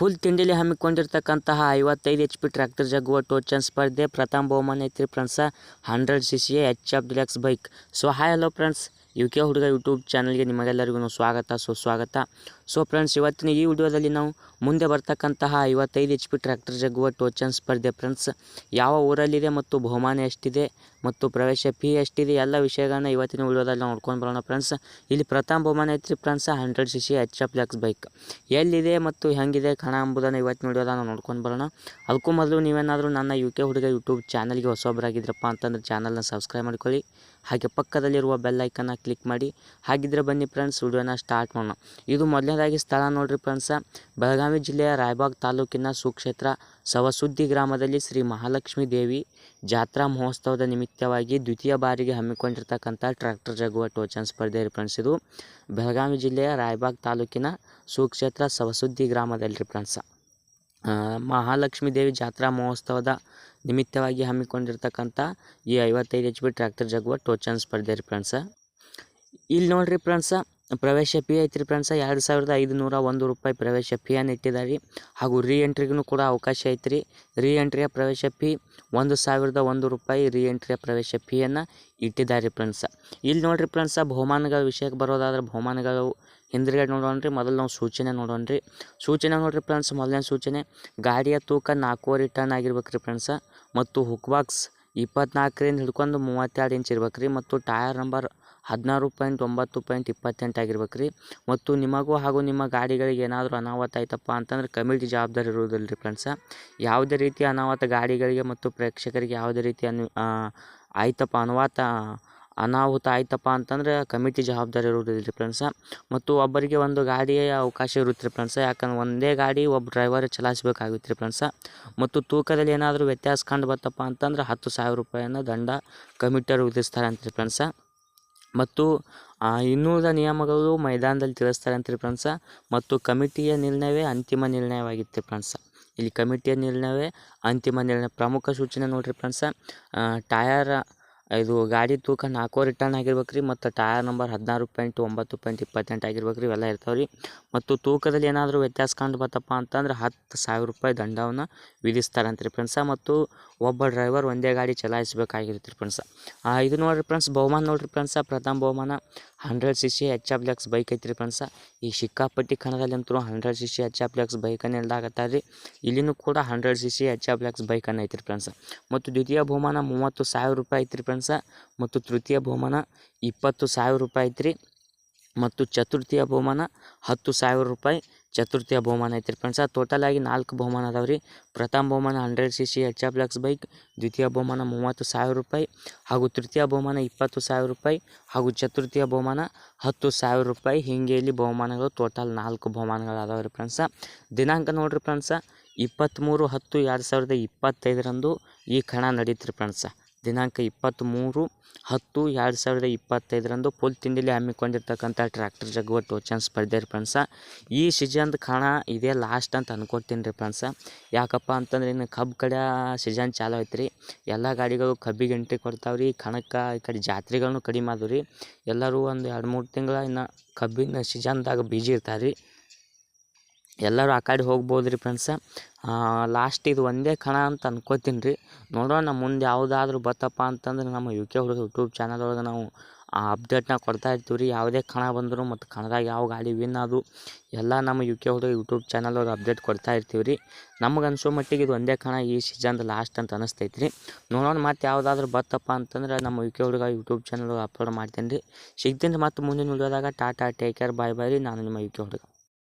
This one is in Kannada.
ಫುಲ್ ತಿಂಡಿಲಿ ಹಮ್ಮಿಕೊಂಡಿರ್ತಕ್ಕಂತಹ ಐವತ್ತೈದು ಎಚ್ ಪಿ ಟ್ರ್ಯಾಕ್ಟರ್ ಜಗ್ಗುವ ಟೋಚನ್ ಸ್ಪರ್ಧೆ, ಪ್ರಥಮ ಬಹುಮಾನ ಐತ್ರಿ friends hundred C C H F deluxe bike so hi hello friends U K ಹುಡುಗ ಯೂಟ್ಯೂಬ್ ಚಾನಲ್ಗೆ ನಿಮಗೆಲ್ಲರಿಗೂ ಸ್ವಾಗತ. ಸುಸ್ವಾಗತ ಸೊ ಫ್ರೆಂಡ್ಸ್ ಇವತ್ತಿನ ಈ ವಿಡಿಯೋದಲ್ಲಿ ನಾವು ಮುಂದೆ ಬರ್ತಕ್ಕಂತಹ ಐವತ್ತೈದು ಎಚ್ ಪಿ ಟ್ರ್ಯಾಕ್ಟರ್ ಜಗ್ಗುವ ಟೋಚನ್ ಸ್ಪರ್ಧೆ ಫ್ರೆಂಡ್ಸ್ ಯಾವ ಊರಲ್ಲಿದೆ ಮತ್ತು ಬಹುಮಾನ ಎಷ್ಟಿದೆ ಮತ್ತು ಪ್ರವೇಶ ಫೀ ಎಷ್ಟಿದೆ, ಎಲ್ಲ ವಿಷಯಗಳನ್ನ ಇವತ್ತಿನ ವಿಡಿಯೋದಲ್ಲಿ ನಾವು ನೋಡ್ಕೊಂಡು ಬರೋಣ ಫ್ರೆಂಡ್ಸ್ ಇಲ್ಲಿ ಪ್ರಥಮ ಬಹುಮಾನ ಐತ್ರಿ friends hundred C C H F deluxe bike ಎಲ್ಲಿದೆ ಮತ್ತು ಹೆಂಗಿದೆ ಕಣ ಎಂಬುದನ್ನು ಇವತ್ತಿನ ವಿಡಿಯೋದಾಗ ನಾವು ನೋಡ್ಕೊಂಡು ಬರೋಣ. ಅದಕ್ಕೂ ಮೊದಲು ನೀವೇನಾದರೂ ನನ್ನ ಯು ಕೆ ಹುಡುಗ ಯೂಟ್ಯೂಬ್ ಚಾನಲ್ಗೆ ಹೊಸೊಬ್ಬರಾಗಿದ್ರಪ್ಪ ಅಂತಂದ್ರೆ ಚಾನಲ್ನ ಸಬ್ಸ್ಕ್ರೈಬ್ ಮಾಡ್ಕೊಳ್ಳಿ. ಹಾಗೆ ಪಕ್ಕದಲ್ಲಿರುವ ಬೆಲ್ ಐಕನ್ನ ಕ್ಲಿಕ್ ಮಾಡಿ. ಹಾಗಿದ್ರೆ ಬನ್ನಿ ಫ್ರೆಂಡ್ಸ್ ವಿಡಿಯೋನ ಸ್ಟಾರ್ಟ್ ಮಾಡೋಣ. ಇದು ಮೊದಲನೇದಾಗಿ ಸ್ಥಳ ನೋಡ್ರಿ ಫ್ರೆಂಡ್ಸ. ಬೆಳಗಾವಿ ಜಿಲ್ಲೆಯ ರಾಯಬಾಗ್ ತಾಲೂಕಿನ ಸುಕ್ಷೇತ್ರ ಸವಸುದ್ದಿ ಗ್ರಾಮದಲ್ಲಿ ಶ್ರೀ ಮಹಾಲಕ್ಷ್ಮೀ ದೇವಿ ಜಾತ್ರಾ ಮಹೋತ್ಸವದ ನಿಮಿತ್ತವಾಗಿ ದ್ವಿತೀಯ ಬಾರಿಗೆ ಹಮ್ಮಿಕೊಂಡಿರ್ತಕ್ಕಂಥ ಟ್ರ್ಯಾಕ್ಟರ್ ಜಗುವ ಟೋಚನ್ ಸ್ಪರ್ಧೆ ರೀ ಫ್ರೆಂಡ್ಸ್ ಇದು. ಬೆಳಗಾವಿ ಜಿಲ್ಲೆಯ ರಾಯಬಾಗ್ ತಾಲೂಕಿನ ಸುಕ್ಷೇತ್ರ ಸವಸುದ್ದಿ ಗ್ರಾಮದಲ್ಲಿ ಫ್ರೆಂಡ್ಸ. ಆ, ಮಹಾಲಕ್ಷ್ಮೀ ದೇವಿ ಜಾತ್ರಾ ಮಹೋತ್ಸವದ ನಿಮಿತ್ತವಾಗಿ ಹಮ್ಮಿಕೊಂಡಿರ್ತಕ್ಕಂಥ ಈ ಐವತ್ತೈದು ಎಚ್ ಬಿ ಟ್ರ್ಯಾಕ್ಟರ್ ಜಗುವ ಟೋಚನ್ ಸ್ಪರ್ಧೆ ರೀ ಫ್ರೆಂಡ್ಸ. ಇಲ್ಲಿ ನೋಡ್ರಿ ಫ್ರೆಂಡ್ಸ ಪ್ರವೇಶ ಫೀ ಐತ್ರಿ ಫ್ರೆಂಡ್ಸ್ ಎರಡು ಸಾವಿರದ ಐದುನೂರ ಒಂದು ರೂಪಾಯಿ ಪ್ರವೇಶ ಫೀಯನ್ನು ಇಟ್ಟಿದ್ದಾರೆ ಹಾಗೂ ರೀ ಎಂಟ್ರಿಗೂ ಕೂಡ ಅವಕಾಶ ಐತ್ರಿ. ರೀ ಎಂಟ್ರಿಯ ಪ್ರವೇಶ ಫೀ ಒಂದು ಸಾವಿರದ ಒಂದು ರೂಪಾಯಿ ರೀ ಎಂಟ್ರಿಯ ಪ್ರವೇಶ ಫೀಯನ್ನು ಇಟ್ಟಿದ್ದಾರೆ ಫ್ರೆಂಡ್ಸ ಇಲ್ಲಿ ನೋಡ್ರಿ ಫ್ರೆಂಡ್ಸ ಬಹುಮಾನಗಳ ವಿಷಯಕ್ಕೆ ಬರೋದಾದ್ರೆ ಬಹುಮಾನಗಳು ಹಿಂದ್ಗಡೆ ನೋಡೋಣ ರೀ ಮೊದಲು ನಾವು ಸೂಚನೆ ನೋಡೋಣ ರೀ ಸೂಚನೆ ನೋಡ್ರಿ ಫ್ರೆಂಡ್ಸ್ ಮೊದಲನೇ ಸೂಚನೆ ಗಾಡಿಯ ತೂಕ ನಾಲ್ಕೂವರೆ ಟನ್ ಆಗಿರ್ಬೇಕು ರೀ ಫ್ರೆಂಡ್ಸ ಮತ್ತು ಹುಕ್ ಬಾಕ್ಸ್ ಇಪ್ಪತ್ನಾಲ್ಕರಿಂದ ಹಿಡ್ಕೊಂಡು ಮೂವತ್ತೆರಡು ಇಂಚ್ ಇರ್ಬೇಕು ರೀ ಮತ್ತು ಟಯರ್ ನಂಬರ್ ಹದಿನಾರು ಪಾಯಿಂಟ್ ಒಂಬತ್ತು ಪಾಯಿಂಟ್ ಇಪ್ಪತ್ತೆಂಟು ಆಗಿರ್ಬೇಕು ರೀ ಮತ್ತು ನಿಮಗೂ ಹಾಗೂ ನಿಮ್ಮ ಗಾಡಿಗಳಿಗೆ ಏನಾದರೂ ಅನಾಹುತ ಆಯ್ತಪ್ಪ ಅಂತಂದ್ರೆ ಕಮಿಟಿ ಜವಾಬ್ದಾರಿ ಇರುವುದಿಲ್ಲ ರೀ ಫ್ರೆಂಡ್ಸ. ಯಾವುದೇ ರೀತಿ ಅನಾಹುತ ಗಾಡಿಗಳಿಗೆ ಮತ್ತು ಪ್ರೇಕ್ಷಕರಿಗೆ ಯಾವುದೇ ರೀತಿ ಅನು ಆಯ್ತಪ್ಪ ಅನುವಾತ ಅನಾಹುತ ಆಯ್ತಪ್ಪ ಅಂತಂದ್ರೆ ಕಮಿಟಿ ಜವಾಬ್ದಾರಿ ಇರುವುದಿಲ್ಲ ಫ್ರೆಂಡ್ಸ್ ಫ್ರೆಂಡ್ಸ ಮತ್ತು ಒಬ್ಬರಿಗೆ ಒಂದು ಗಾಡಿಯ ಅವಕಾಶ ಇರುತ್ತೆ ಫ್ರೆಂಡ್ಸ್ ಫ್ರೆಂಡ್ಸ ಯಾಕಂದ್ರೆ ಒಂದೇ ಗಾಡಿ ಒಬ್ಬ ಡ್ರೈವರ್ ಚಲಾಯಿಸ್ಬೇಕಾಗುತ್ತೆ ರೀ ಫ್ರೆಂಡ್ಸ ಮತ್ತು ತೂಕದಲ್ಲಿ ಏನಾದರೂ ವ್ಯತ್ಯಾಸ ಕಂಡು ಬತ್ತಪ್ಪ ಅಂತಂದ್ರೆ ಹತ್ತು ಸಾವಿರ ರೂಪಾಯಿಯನ್ನು ದಂಡ ಕಮಿಟಿಯರು ವಿಧಿಸ್ತಾರೆ ಅಂತ್ರಿ ಫ್ರೆಂಡ್ಸ ಮತ್ತು ಆ, ಇನ್ನುಳಿದ ನಿಯಮಗಳು ಮೈದಾನದಲ್ಲಿ ತಿಳಿಸ್ತಾರೆ ಅಂತ್ರಿ ಫ್ರೆಂಡ್ಸ ಮತ್ತು ಕಮಿಟಿಯ ನಿರ್ಣಯವೇ ಅಂತಿಮ ನಿರ್ಣಯವಾಗಿತ್ತು ಫ್ರೆಂಡ್ಸ ಇಲ್ಲಿ ಕಮಿಟಿಯ ನಿರ್ಣಯವೇ ಅಂತಿಮ ನಿರ್ಣಯ ಪ್ರಮುಖ ಸೂಚನೆ ನೋಡಿರಿ ಫ್ರೆಂಡ್ಸ ಟಯರ್ ಇದು ಗಾಡಿ ತೂಕ ನಾಲ್ಕು ರಿಟರ್ನ್ ಆಗಿರ್ಬೇಕು ರೀ ಮತ್ತು ಟಯರ್ ನಂಬರ್ ಹದಿನಾರು ಪಾಯಿಂಟ್ ಒಂಬತ್ತು ಪಾಯಿಂಟ್ ಇಪ್ಪತ್ತೆಂಟು ಆಗಿರ್ಬೇಕು ರೀ ಇವೆಲ್ಲ ಇರ್ತಾವೆ ರೀ ಮತ್ತು ತೂಕದಲ್ಲಿ ಏನಾದರೂ ವ್ಯತ್ಯಾಸ ಕಂಡು ಬರ್ತಪ್ಪ ಅಂತಂದ್ರೆ ಹತ್ತು ಸಾವಿರ ರೂಪಾಯಿ ದಂಡವನ್ನು ವಿಧಿಸ್ತಾರಂತೆ ರೀ ಫ್ರೆಂಡ್ಸ ಮತ್ತು ಒಬ್ಬ ಡ್ರೈವರ್ ಒಂದೇ ಗಾಡಿ ಚಲಾಯಿಸಬೇಕಾಗಿರುತ್ತೆ ರೀ ಫ್ರೆಂಡ್ಸ ಇದು ನೋಡಿರಿ ಫ್ರೆಂಡ್ಸ್ ಬಹುಮಾನ ನೋಡಿರಿ ಫ್ರೆಂಡ್ಸ ಪ್ರಥಮ ಬಹುಮಾನ. Hundred C C H F deluxe bike ಐತ್ರಿ ಫ್ರೆಂಡ್ಸ. ಈ ಶಿಕ್ಕಾಪಟ್ಟಿ ಕಣದಲ್ಲಂತೂ hundred C C H F deluxe ಬೈಕನ್ನು ಇಲ್ದಾಗತ್ತಾರೆ. ರೀ ಇಲ್ಲಿನೂ ಕೂಡ hundred C C H F deluxe ಬೈಕನ್ನು ಐತ್ರಿ ಫ್ರೆಂಡ್ಸ. ಮತ್ತು ದ್ವಿತೀಯ ಬಹುಮಾನ ಮೂವತ್ತು ಸಾವಿರ ರೂಪಾಯಿ ಐತ್ರಿ ಫ್ರೆಂಡ್ಸ. ಮತ್ತು ತೃತೀಯ ಬಹುಮಾನ ಇಪ್ಪತ್ತು ಸಾವಿರ ರೂಪಾಯಿ ಐತ್ರಿ. ಮತ್ತು ಚತುರ್ಥಿಯ ಬಹುಮಾನ ಹತ್ತು ಸಾವಿರ ರೂಪಾಯಿ. ಚತುರ್ಥಿಯ ಬಹುಮಾನ ಐತ್ರಿ ಫ್ರೆಂಡ್ಸ. ಟೋಟಲ್ ಆಗಿ ನಾಲ್ಕು ಬಹುಮಾನ ಅದಾವೆ ರೀ. ಪ್ರಥಮ ಬಹುಮಾನ hundred C C H F deluxe bike ದ್ವಿತೀಯ ಬಹುಮಾನ ಮೂವತ್ತು ಸಾವಿರ ರೂಪಾಯಿ, ಹಾಗೂ ತೃತೀಯ ಬಹುಮಾನ ಇಪ್ಪತ್ತು ಸಾವಿರ ರೂಪಾಯಿ, ಹಾಗೂ ಚತುರ್ಥಿಯ ಬಹುಮಾನ ಹತ್ತು ಸಾವಿರ ರೂಪಾಯಿ. ಹಿಂಗೆ ಇಲ್ಲಿ ಬಹುಮಾನಗಳು ಟೋಟಲ್ ನಾಲ್ಕು ಬಹುಮಾನಗಳು ಅದಾವೆ ರೀ ಫ್ರೆಂಡ್ಸ. ದಿನಾಂಕ ನೋಡಿರಿ ಫ್ರೆಂಡ್ಸ ಇಪ್ಪತ್ತ್ಮೂರು ಹತ್ತು ಎರಡು ಸಾವಿರದ ಇಪ್ಪತ್ತೈದರಂದು ಈ ಕಣ ರೀ ಫ್ರೆಂಡ್ಸ. ದಿನಾಂಕ ಇಪ್ಪತ್ತ್ಮೂರು ಹತ್ತು ಎರಡು ಸಾವಿರದ ಇಪ್ಪತ್ತೈದರಂದು ಫುಲ್ ತಿಂಡಿಲಿ ಹಮ್ಮಿಕೊಂಡಿರ್ತಕ್ಕಂಥ ಟ್ರ್ಯಾಕ್ಟರ್ ಜಗುವ ಟೋಚನ್ ಸ್ಪರ್ಧೆ ರೀ ಫ್ರೆಂಡ್ಸ. ಈ ಸೀಸನ್ದು ಕಣ ಇದೇ ಲಾಸ್ಟ್ ಅಂತ ಅನ್ಕೊತೀನಿ ರೀ ಫ್ರೆಂಡ್ಸ. ಯಾಕಪ್ಪ ಅಂತಂದ್ರೆ ಇನ್ನು ಕಬ್ಬು ಕಡೆ ಸೀಸನ್ ಚಾಲು ರೀ ಎಲ್ಲ ಗಾಡಿಗಳು ಕಬ್ಬಿಗೆ ಎಂಟ್ರಿ ಕೊಡ್ತಾವೆ ರೀ ಕಣಕ್ಕೆ ಈ ಕಡೆ ಜಾತ್ರೆಗಳನ್ನು ಕಡಿಮೆ ಆದವು ರೀ. ಎಲ್ಲರೂ ಒಂದು ಎರಡು ಮೂರು ತಿಂಗಳ ಇನ್ನು ಕಬ್ಬಿನ ಸೀಸನ್ದಾಗ ಬಿಜಿ ಇರ್ತಾರೆ ರೀ ಎಲ್ಲರೂ ಆ ಕಡೆ ಹೋಗ್ಬೋದು ರೀ ಫ್ರೆಂಡ್ಸ ಲಾಸ್ಟ್ ಇದು ಒಂದೇ ಕಣ ಅಂತ ಅನ್ಕೋತೀನಿ ರೀ ನೋಡೋಣ ಮುಂದೆ ಯಾವುದಾದ್ರೂ ಬತ್ತಪ್ಪ ಅಂತಂದ್ರೆ ನಮ್ಮ ಯು ಕೆ ಹುಡುಗ ಯೂಟ್ಯೂಬ್ ಚಾನಲ್ ಒಳಗೆ ನಾವು, ಆ ಅಪ್ಡೇಟ್ನ ಕೊಡ್ತಾ ಇರ್ತೀವಿ ರೀ ಯಾವುದೇ ಕಣ ಬಂದರೂ ಮತ್ತು ಕಣದಾಗ ಯಾವ ಗಾಡಿ ವಿನ್ ಅದು ಎಲ್ಲ ನಮ್ಮ ಯು ಕೆ ಹುಡುಗ ಯೂಟ್ಯೂಬ್ ಚಾನಲ್ ಒಳಗೆ ಅಪ್ಡೇಟ್ ಕೊಡ್ತಾ ಇರ್ತೀವಿ ರೀ ನಮ್ಗೆ ಅನ್ಸೋ ಮಟ್ಟಿಗೆ ಇದು ಒಂದೇ ಕಣ ಈ ಸೀಸನ್ದು ಲಾಸ್ಟ್ ಅಂತ ಅನಿಸ್ತೈತೆ ರೀ ನೋಡೋಣ ಮತ್ತು ಯಾವುದಾದ್ರೂ ಬತ್ತಪ್ಪ ಅಂತಂದ್ರೆ ನಮ್ಮ ಯು ಕೆ ಹುಡುಗ ಯೂಟ್ಯೂಬ್ ಚಾನಲ್ ಅಪ್ಲೋಡ್ ಮಾಡ್ತೀನಿ ರೀ ಸಿಗ್ತೀನಿ ಮತ್ತು ಮುಂದಿನ ವಿಡಿಯೋದಾಗ tata take care bye bye ರೀ. ನಾನು ನಿಮ್ಮ ಯು ಕೆ ಹುಡುಗ.